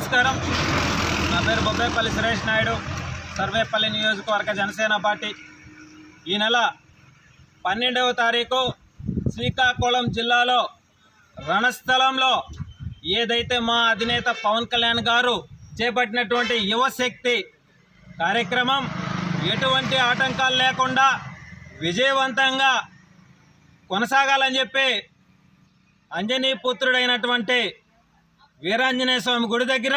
నమస్కారం. నా పేరు బొబ్బేపల్లి సురేష్ నాయుడు. సర్వేపల్లి నియోజకవర్గ జనసేన పార్టీ. ఈ నెల పన్నెండవ తారీఖు శ్రీకాకుళం జిల్లాలో రణస్థలంలో ఏదైతే మా అధినేత పవన్ కళ్యాణ్ గారు చేపట్టినటువంటి యువశక్తి కార్యక్రమం ఎటువంటి ఆటంకాలు లేకుండా విజయవంతంగా కొనసాగాలని చెప్పి అంజనీ పుత్రుడైనటువంటి వీరాంజనేయ స్వామి గుడి దగ్గర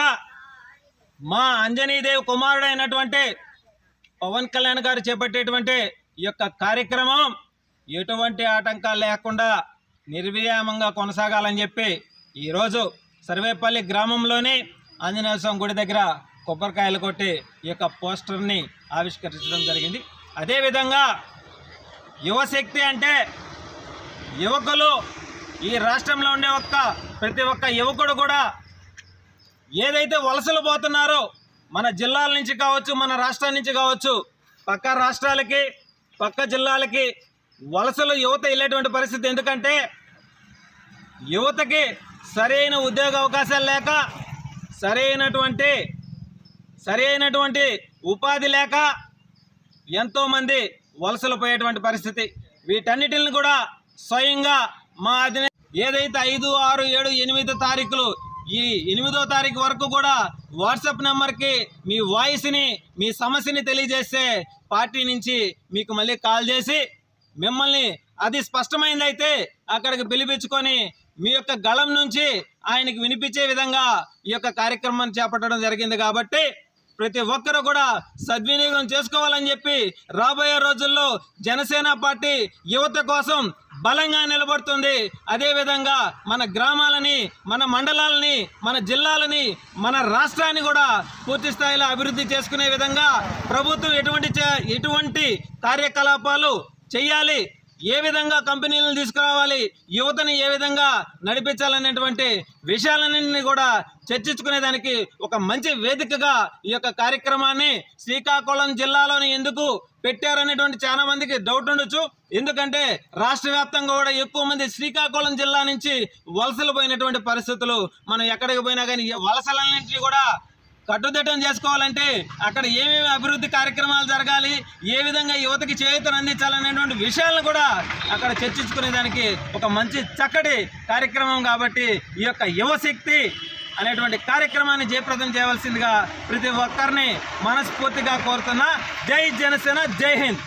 మా అంజనీదేవి కుమారుడైనటువంటి పవన్ కళ్యాణ్ గారు చేపట్టేటువంటి ఈ యొక్క కార్యక్రమం ఎటువంటి ఆటంకాలు లేకుండా నిర్విరామంగా కొనసాగాలని చెప్పి ఈరోజు సర్వేపల్లి గ్రామంలోని ఆంజనేయ స్వామి గుడి దగ్గర కొబ్బరికాయలు కొట్టి ఈ యొక్క పోస్టర్ని ఆవిష్కరించడం జరిగింది. అదేవిధంగా యువశక్తి అంటే యువకులు ఈ రాష్ట్రంలో ఉండే ఒక్క ప్రతి ఒక్క యువకుడు కూడా ఏదైతే వలసలు పోతున్నారో మన జిల్లాల నుంచి కావచ్చు మన రాష్ట్రం నుంచి కావచ్చు పక్క రాష్ట్రాలకి పక్క జిల్లాలకి వలసలు యువత వెళ్ళేటువంటి పరిస్థితి ఎందుకంటే యువతకి సరైన ఉద్యోగ అవకాశాలు లేక సరైనటువంటి సరైనటువంటి ఉపాధి లేక ఎంతోమంది వలసలు పోయేటువంటి పరిస్థితి. వీటన్నిటిని కూడా స్వయంగా మా అధినే ఏదైతే ఐదు ఆరు ఏడు ఎనిమిదో తారీఖులు ఈ ఎనిమిదో తారీఖు వరకు కూడా వాట్సాప్ నెంబర్కి మీ వాయిస్ని మీ సమస్యని తెలియజేస్తే పార్టీ నుంచి మీకు మళ్ళీ కాల్ చేసి మిమ్మల్ని అది స్పష్టమైందైతే అక్కడికి పిలిపించుకొని మీ యొక్క గళం నుంచి ఆయనకి వినిపించే విధంగా ఈ యొక్క కార్యక్రమాన్ని చేపట్టడం జరిగింది కాబట్టి ప్రతి ఒక్కరూ కూడా సద్వినియోగం చేసుకోవాలని చెప్పి రాబోయే రోజుల్లో జనసేన పార్టీ యువత కోసం బలంగా నిలబడుతుంది. అదేవిధంగా మన గ్రామాలని మన మండలాలని మన జిల్లాలని మన రాష్ట్రాన్ని కూడా పూర్తి స్థాయిలో అభివృద్ధి చేసుకునే విధంగా ప్రభుత్వం ఎటువంటి చే- ఎటువంటి కార్యకలాపాలు చేయాలి ఏ విధంగా కంపెనీలను తీసుకురావాలి యువతని ఏ విధంగా నడిపించాలనేటువంటి విషయాలన్నింటినీ కూడా చర్చించుకునేదానికి ఒక మంచి వేదికగా ఈ యొక్క కార్యక్రమాన్ని శ్రీకాకుళం జిల్లాలోని ఎందుకు పెట్టారనేటువంటి చాలా మందికి డౌట్ ఉండొచ్చు. ఎందుకంటే రాష్ట్ర వ్యాప్తంగా కూడా ఎక్కువ మంది శ్రీకాకుళం జిల్లా నుంచి వలసలు పోయినటువంటి పరిస్థితులు మనం ఎక్కడికి పోయినా కానీ ఈ వలసలన్నింటినీ కూడా కట్టుదిట్టం చేసుకోవాలంటే అక్కడ ఏమేమి అభివృద్ధి కార్యక్రమాలు జరగాలి ఏ విధంగా యువతకి చేయూతను అందించాలనేటువంటి విషయాలను కూడా అక్కడ చర్చించుకునేదానికి ఒక మంచి చక్కటి కార్యక్రమం కాబట్టి ఈ యొక్క యువశక్తి అనేటువంటి కార్యక్రమాన్ని జయప్రదం చేయవలసిందిగా ప్రతి ఒక్కరిని మనస్ఫూర్తిగా కోరుతున్నా. జై జనసేన జై హింద్.